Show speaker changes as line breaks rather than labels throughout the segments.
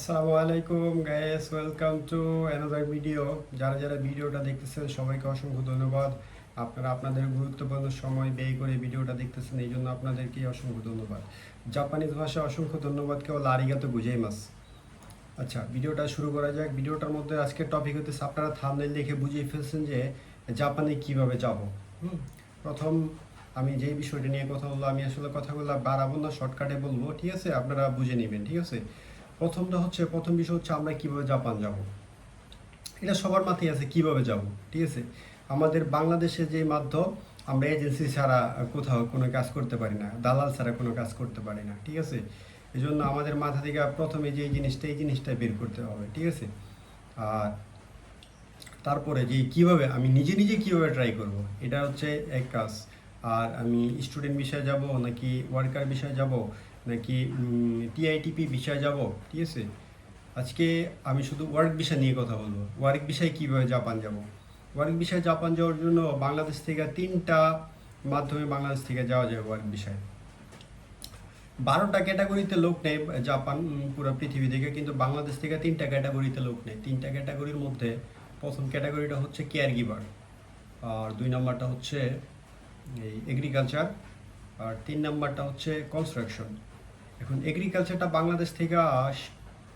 আসসালামু আলাইকুম guys welcome to another video যারা যারা ভিডিওটা দেখতেছেন, সবাইকে অসংখ্য ধন্যবাদ। আপনারা আপনাদের গুরুত্বপূর্ণ সময় ব্যয় করে ভিডিওটা দেখতেছেন, এই জন্য আপনাদেরকে অসংখ্য ধন্যবাদ। জাপানিজ ভাষায় অসংখ্য ধন্যবাদ কেবল আরিগাতো বুঝেই মাস আচ্ছা ভিডিওটা শুরু করা যাক। ভিডিওটার মধ্যে আজকের টপিক হতেছে আপনারা থামনেল দেখে বুঝিয়ে ফেলছেন যে, জাপানে কীভাবে যাব। প্রথম আমি যেই বিষয়টা নিয়ে কথা বলব, আমি আসলে কথাগুলো বাড়াবো না শর্টকাটে বলব, ঠিক আছে? আপনারা বুঝে নেবেন, ঠিক আছে? প্রথমটা হচ্ছে, প্রথম বিষয় হচ্ছে আমরা কীভাবে জাপান যাব। এটা সবার মাথায় আছে, কীভাবে যাব, ঠিক আছে? আমাদের বাংলাদেশে যে মাধ্যম, আমরা এজেন্সি ছাড়া কোথাও কোনো কাজ করতে পারি না, দালাল ছাড়া কোনো কাজ করতে পারি না, ঠিক আছে? এই জন্য আমাদের মাথা থেকে প্রথমে যে জিনিসটা, এই জিনিসটা বের করতে হবে, ঠিক আছে? আর তারপরে যে কীভাবে, আমি নিজে নিজে কীভাবে ট্রাই করব, এটা হচ্ছে এক কাজ। আর আমি স্টুডেন্ট বিষয়ে যাব, নাকি ওয়ার্কার বিষয়ে যাব নাকি টিআইটিপি বিষয়ে যাব? ঠিক আছে? আজকে আমি শুধু ওয়ার্ক বিষয় নিয়ে কথা বলব। ওয়ার্ক বিষয়ে কীভাবে জাপান যাব? ওয়ার্ক বিষয়ে জাপান যাওয়ার জন্য বাংলাদেশ থেকে তিনটা মাধ্যমে বাংলাদেশ থেকে যাওয়া যায় ওয়ার্ক বিষয়ে বারোটা ক্যাটাগরিতে লোক নেই জাপান পুরো পৃথিবী থেকে, কিন্তু বাংলাদেশ থেকে তিনটা ক্যাটাগরিতে লোক নেই। তিনটা ক্যাটাগরির মধ্যে প্রথম ক্যাটাগরিটা হচ্ছে কেয়ার গিভার আর দুই নম্বরটা হচ্ছে এই এগ্রিকালচার আর তিন নম্বরটা হচ্ছে কনস্ট্রাকশন এখন এগ্রিকালচারটা বাংলাদেশ থেকে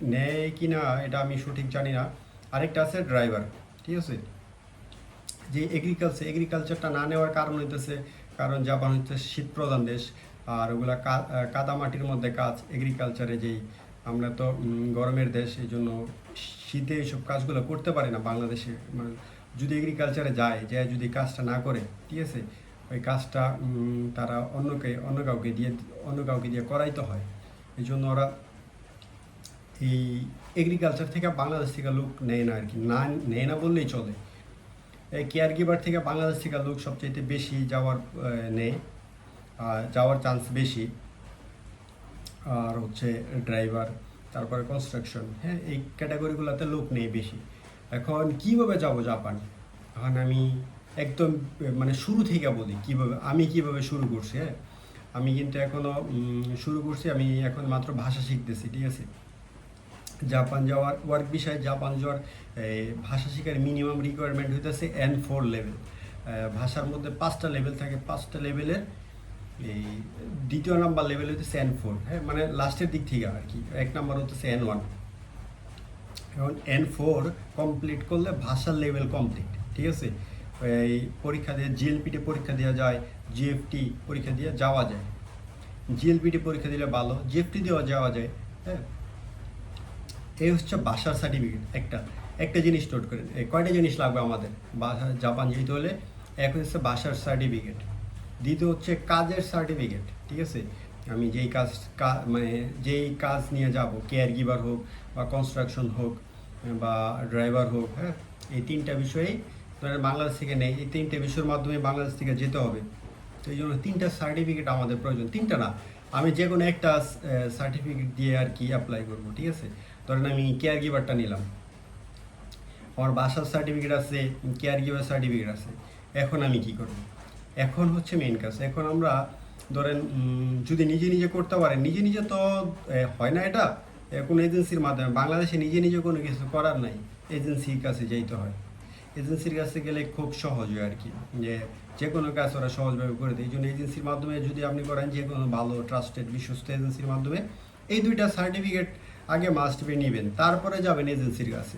নেয় কি না এটা আমি সঠিক জানি না। আরেকটা আছে ড্রাইভার ঠিক আছে? যে এগ্রিকালচার এগ্রিকালচারটা না নেওয়ার কারণ হইতেছে কারণ জাপান হচ্ছে শীত প্রধান দেশ আর ওগুলা কা- আহ, কাদা মাটির মধ্যে কাজ এগ্রিকালচারে যেই আমরা তো গরমের দেশ এই জন্য শীতে এইসব কাজগুলো করতে পারি না বাংলাদেশে। মানে যদি এগ্রিকালচারে যায় যে যদি কাজটা না করে ঠিক আছে? ওই কাজটা তারা অন্যকে অন্য কাউকে দিয়ে অন্য কাউকে দিয়ে করাইতে হয়। এই জন্য ওরা এই এগ্রিকালচার থেকে বাংলাদেশ থেকে লোক নেয় না আর কি। না, নেয় না বললেই চলে। এই কেয়ার গিভার থেকে বাংলাদেশ থেকে লোক সবচাইতে বেশি যাওয়ার নেয়। যাওয়ার চান্স বেশি। আর হচ্ছে ড্রাইভার তারপরে কনস্ট্রাকশন হ্যাঁ এই ক্যাটাগরিগুলোতে লোক নেই বেশি। এখন কীভাবে যাব জাপান? এখন আমি একদম মানে শুরু থেকে বলি, কীভাবে, আমি কীভাবে শুরু করছি হ্যাঁ? আমি কিন্তু এখনও উম, শুরু করছি আমি এখন মাত্র ভাষা শিখতেছি ঠিক আছে? জাপান যাওয়ার ওয়ার্ক বিষয়ে জাপান যাওয়ার ভাষা শেখার মিনিমাম রিকোয়ারমেন্ট হইতেছে এন ফোর লেভেল ভাষার মধ্যে পাঁচটা লেভেল থাকে পাঁচটা লেভেলের এই দ্বিতীয় নাম্বার লেভেল হইতেছে এন ফোর হ্যাঁ? মানে লাস্টের দিক থেকে আর কি এক নাম্বার হতেছে এন ওয়ান এখন এন ফোর কমপ্লিট করলে ভাষার লেভেল কমপ্লিট ঠিক আছে? এই পরীক্ষা দিয়ে জিএলপিটি পরীক্ষা দেওয়া যায় জিএফটি পরীক্ষা দিয়ে যাওয়া যায়। জিএলপিটি পরীক্ষা দিলে ভালো জিএফটি দেওয়া যাওয়া যায় হ্যাঁ? এই হচ্ছে বাসার সার্টিফিকেট একটা। একটা জিনিস নোট করে কয়টা জিনিস লাগবে আমাদের? জাপান যেতে হলে এক হচ্ছে বাসার সার্টিফিকেট দ্বিতীয় হচ্ছে কাজের সার্টিফিকেট ঠিক আছে? আমি যেই কাজ মানে যেই কাজ নিয়ে যাব কেয়ার গিভার হোক বা কনস্ট্রাকশন হোক বা ড্রাইভার হোক হ্যাঁ? এই তিনটা বিষয়েই ধরেন বাংলাদেশ থেকে নেই, এই তিনটে বিষয়ের মাধ্যমে বাংলাদেশ থেকে যেতে হবে। তো এই জন্য তিনটা সার্টিফিকেট আমাদের প্রয়োজন। তিনটা না, আমি যে কোনো একটা সার্টিফিকেট দিয়ে আর কি অ্যাপ্লাই করব, ঠিক আছে? ধরেন আমি কেয়ার গিভারটা নিলাম। আমার বাসার সার্টিফিকেট আছে কেয়ার গিভার সার্টিফিকেট আছে। এখন আমি কি করব? এখন হচ্ছে মেইন কাজ। এখন আমরা, ধরেন যদি নিজে নিজে করতে পারেন, নিজে নিজে তো হয় না এটা? কোনো এজেন্সির মাধ্যমে। বাংলাদেশে নিজে নিজে কোনো কিছু করার নাই। এজেন্সির কাছে যেতে হয়। এজেন্সির কাছে গেলে খুব সহজ হয় আর কি। যে যে কোনো কাজ ওরা সহজভাবে করে দেয়। এই জন্য এজেন্সির মাধ্যমে যদি আপনি করেন যে কোনো ভালো ট্রাস্টেড বিশ্বস্ত এজেন্সির মাধ্যমে, এই দুইটা সার্টিফিকেট আগে মাস্ট বি নেবেন। তারপরে যাবেন এজেন্সির কাছে।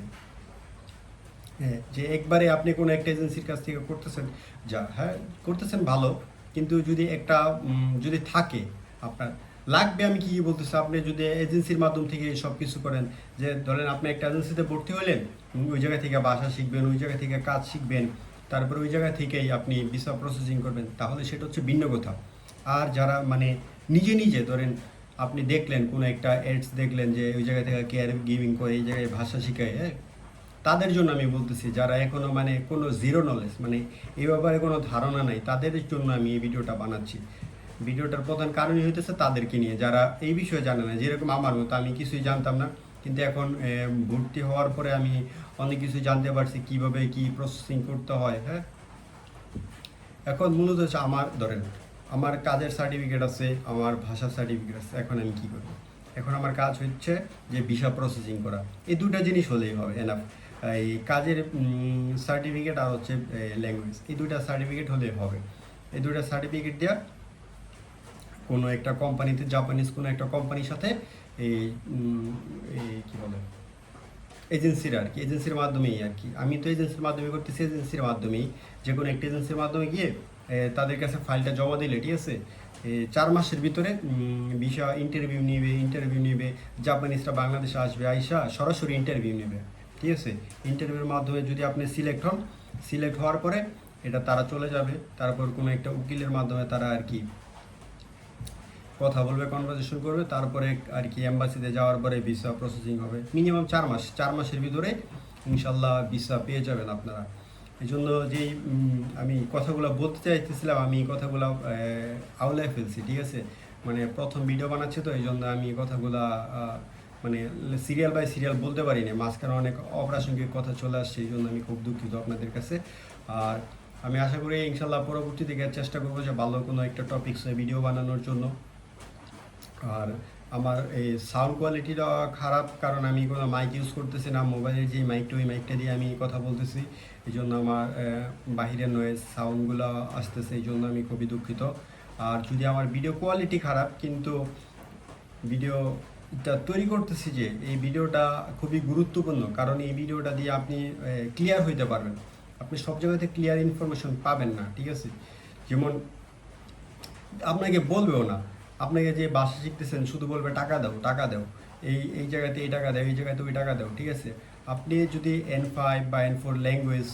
হ্যাঁ যে একবারে আপনি কোনো একটা এজেন্সির কাছ থেকে করতেছেন, যা হ্যাঁ করতেছেন ভালো, কিন্তু যদি একটা যদি থাকে আপনার লাগবে আমি কি বলতেছি? আপনি যদি এজেন্সির মাধ্যম থেকে সব কিছু করেন, যে ধরেন আপনি একটা এজেন্সিতে ভর্তি হলেন ওই জায়গা থেকে বাসা শিখবেন, ওই জায়গা থেকে কাজ শিখবেন, তারপরে ওই জায়গা থেকেই আপনি ভিসা প্রসেসিং করবেন, তাহলে সেটা হচ্ছে ভিন্ন কথা। আর যারা মানে নিজে নিজে ধরেন আপনি দেখলেন, কোনো একটা এডস দেখলেন যে ওই জায়গা থেকে কেয়ার গিভিং করে, এই জায়গায় ভাষা শিখায় হ্যাঁ? তাদের জন্য আমি বলতেছি, যারা এখনও মানে কোনো জিরো নলেজ মানে এই ব্যাপারে কোনো ধারণা নাই, তাদের জন্য আমি এই ভিডিওটা বানাচ্ছি। ভিডিওটার প্রধান কারণই হইতেছে তাদেরকে নিয়ে। যারা এই বিষয়ে জানে না, যেরকম আমার মতো আমি কিছুই জানতাম না। কিন্তু এখন ভর্তি হওয়ার পরে আমি অনেক কিছু জানতে পারছি কীভাবে কি প্রসেসিং করতে হয় হ্যাঁ? এখন মূলত হচ্ছে আমার, ধরেন, আমার কাজের সার্টিফিকেট আছে, আমার ভাষার সার্টিফিকেট আছে, এখন আমি কি করব? এখন আমার কাজ হচ্ছে যে ভিসা প্রসেসিং করা। এই দুটা জিনিস হলেই হবে এনাফ এই কাজের সার্টিফিকেট আর হচ্ছে ল্যাঙ্গুয়েজ এই দুটা সার্টিফিকেট হলেই হবে। এই দুটা সার্টিফিকেট দেওয়া কোনো একটা কোম্পানিতে জাপানিজ কোনো একটা কোম্পানির সাথে এই কী বলে এজেন্সির আর কি এজেন্সির মাধ্যমেই আর কি। আমি তো এজেন্সির মাধ্যমে করতেছি এজেন্সির মাধ্যমেই। যে কোনো একটা এজেন্সির মাধ্যমে গিয়ে তাদের কাছে ফাইলটা জমা দিলে, ঠিক আছে? চার মাসের ভিতরে ভিসা ইন্টারভিউ নিবে ইন্টারভিউ নিবে জাপানিজরা বাংলাদেশে আসবে, আইসা সরাসরি ইন্টারভিউ নেবে, ঠিক আছে? ইন্টারভিউর মাধ্যমে যদি আপনি সিলেক্ট হন সিলেক্ট হওয়ার পরে এটা তারা চলে যাবে। তারপর কোনো একটা উকিলের মাধ্যমে তারা আর কি কথা বলবে কনভারসেশন করবে তারপরে আর কি এম্বাসিতে যাওয়ার পরে ভিসা প্রসেসিং হবে। মিনিমাম চার মাস চার মাসের ভিতরে ইনশাল্লাহ ভিসা পেয়ে যাবেন আপনারা। এই জন্য যেই আমি কথাগুলো বলতে চাইতেছিলাম আমি কথাগুলো আহ, আউলায় ফেলছি ঠিক আছে? মানে প্রথম ভিডিও বানাচ্ছি তো এই জন্য আমি কথাগুলা মানে সিরিয়াল বাই সিরিয়াল বলতে পারি পারিনি। মাঝখানে অনেক অপ্রাসঙ্গিক কথা চলে আসছে এই জন্য আমি খুব দুঃখিত আপনাদের কাছে। আর আমি আশা করি ইনশাল্লাহ পরবর্তী দিকে চেষ্টা করব যে ভালো কোনো একটা টপিক্সে ভিডিও বানানোর জন্য। আর আমার এই সাউন্ড কোয়ালিটিটা খারাপ কারণ আমি কোনো মাইক ইউজ করতেছি না মোবাইলের যে মাইকটা ওই মাইকটা দিয়ে আমি কথা বলতেছি। এই জন্য আমার বাহিরের নয়েজ সাউন্ডগুলো আসতেছে, এই জন্য আমি খুবই দুঃখিত। আর যদি আমার ভিডিও কোয়ালিটি খারাপ, কিন্তু ভিডিওটা তৈরি করতেছি যে, এই ভিডিওটা খুবই গুরুত্বপূর্ণ, কারণ এই ভিডিওটা দিয়ে আপনি ক্লিয়ার হইতে পারবেন। আপনি সব জায়গাতে ক্লিয়ার ইনফরমেশন পাবেন না, ঠিক আছে? যেমন, আপনাকে বলবেও না আপনাকে যে ভাষা শিখতেছেন শুধু বলবে টাকা দাও টাকা দাও। এই এই জায়গাতে এই টাকা দাও এই জায়গাতে ওই টাকা দাও ঠিক আছে? আপনি যদি এন ফাইভ বা এন ফোর ল্যাঙ্গুয়েজ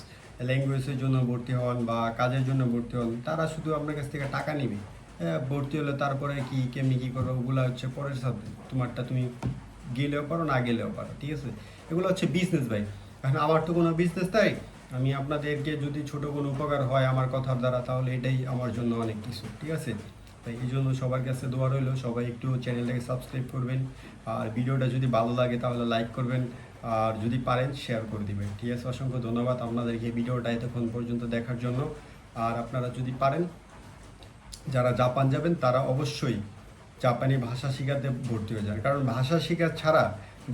ল্যাঙ্গুয়েজের জন্য ভর্তি হন বা কাজের জন্য ভর্তি হন তারা শুধু আপনার কাছ থেকে টাকা নেবে। হ্যাঁ, ভর্তি হলে তারপরে কি কেমনি কী করো ওগুলো হচ্ছে পরের সাবজেক্ট তোমারটা তুমি গেলেও পারো না গেলেও পারো ঠিক আছে? এগুলো হচ্ছে বিজনেস ভাই। এখন আমার তো কোনো বিজনেস তাই আমি আপনাদেরকে যদি ছোট কোনো উপকার হয় আমার কথার দ্বারা তাহলে এটাই আমার জন্য অনেক কিছু ঠিক আছে? তাই এই জন্য সবার কাছে দোয়া রইল। সবাই একটু চ্যানেলটাকে সাবস্ক্রাইব করবেন। আর ভিডিওটা যদি ভালো লাগে তাহলে লাইক করবেন। আর যদি পারেন শেয়ার করে দিবেন। ঠিক আছে? অসংখ্য ধন্যবাদ আপনাদেরকে ভিডিওটা এতক্ষণ পর্যন্ত দেখার জন্য। আর আপনারা যদি পারেন, যারা জাপান যাবেন, তারা অবশ্যই জাপানি ভাষা শেখাতে ভর্তি হয়ে যান। কারণ ভাষা শেখা ছাড়া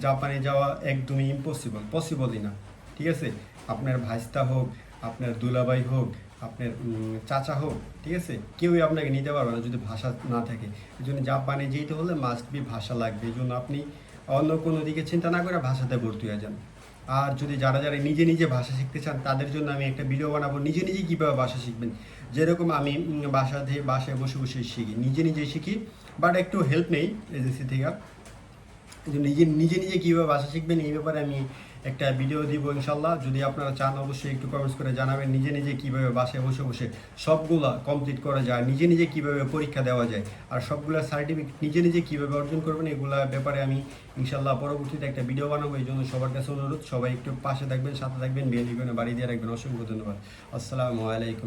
জাপানে যাওয়া একদমই ইম্পসিবল পসিবলই না। ঠিক আছে? আপনার ভাইস্তা হোক, আপনার দুলাভাই হোক আপনার চাচা হোক, ঠিক আছে? কেউই আপনাকে নিতে পারবে না যদি ভাষা না থাকে। এই জন্য জাপানে যেতে হলে মাস্ট বি ভাষা লাগবে। এই জন্য আপনি অন্য কোনো দিকে চিন্তা না করে ভাষাতে ভর্তি হয়ে যান। আর যদি যারা যারা নিজে নিজে ভাষা শিখতে চান, তাদের জন্য আমি একটা ভিডিও বানাবো। নিজে নিজে কীভাবে ভাষা শিখবেন? যেরকম আমি বাসাতে বাসায় বসে বসে শিখি। নিজে নিজে শিখি বাট একটু হেল্প নেই এজেন্সি থেকে। জন্য নিজে নিজে নিজে কীভাবে ভাষা শিখবেন, এই ব্যাপারে আমি একটা ভিডিও দিব ইনশাল্লাহ। যদি আপনারা চান, অবশ্যই একটু কমেন্টস করে জানাবেন, নিজে নিজে কীভাবে বাসায় বসে বসে সবগুলা কমপ্লিট করা যায়, নিজে নিজে কীভাবে পরীক্ষা দেওয়া যায়, আর সবগুলা সার্টিফিকেট নিজে নিজে কীভাবে অর্জন করবেন, এগুলা ব্যাপারে আমি ইনশাল্লাহ পরবর্তীতে একটা ভিডিও বানাবো, এই জন্য সবার কাছে অনুরোধ, সবাই একটু পাশে থাকবেন, সাথে থাকবেন বেল বাড়ি দিয়ে রাখবেন অসংখ্য ধন্যবাদ। আসসালামু আলাইকুম।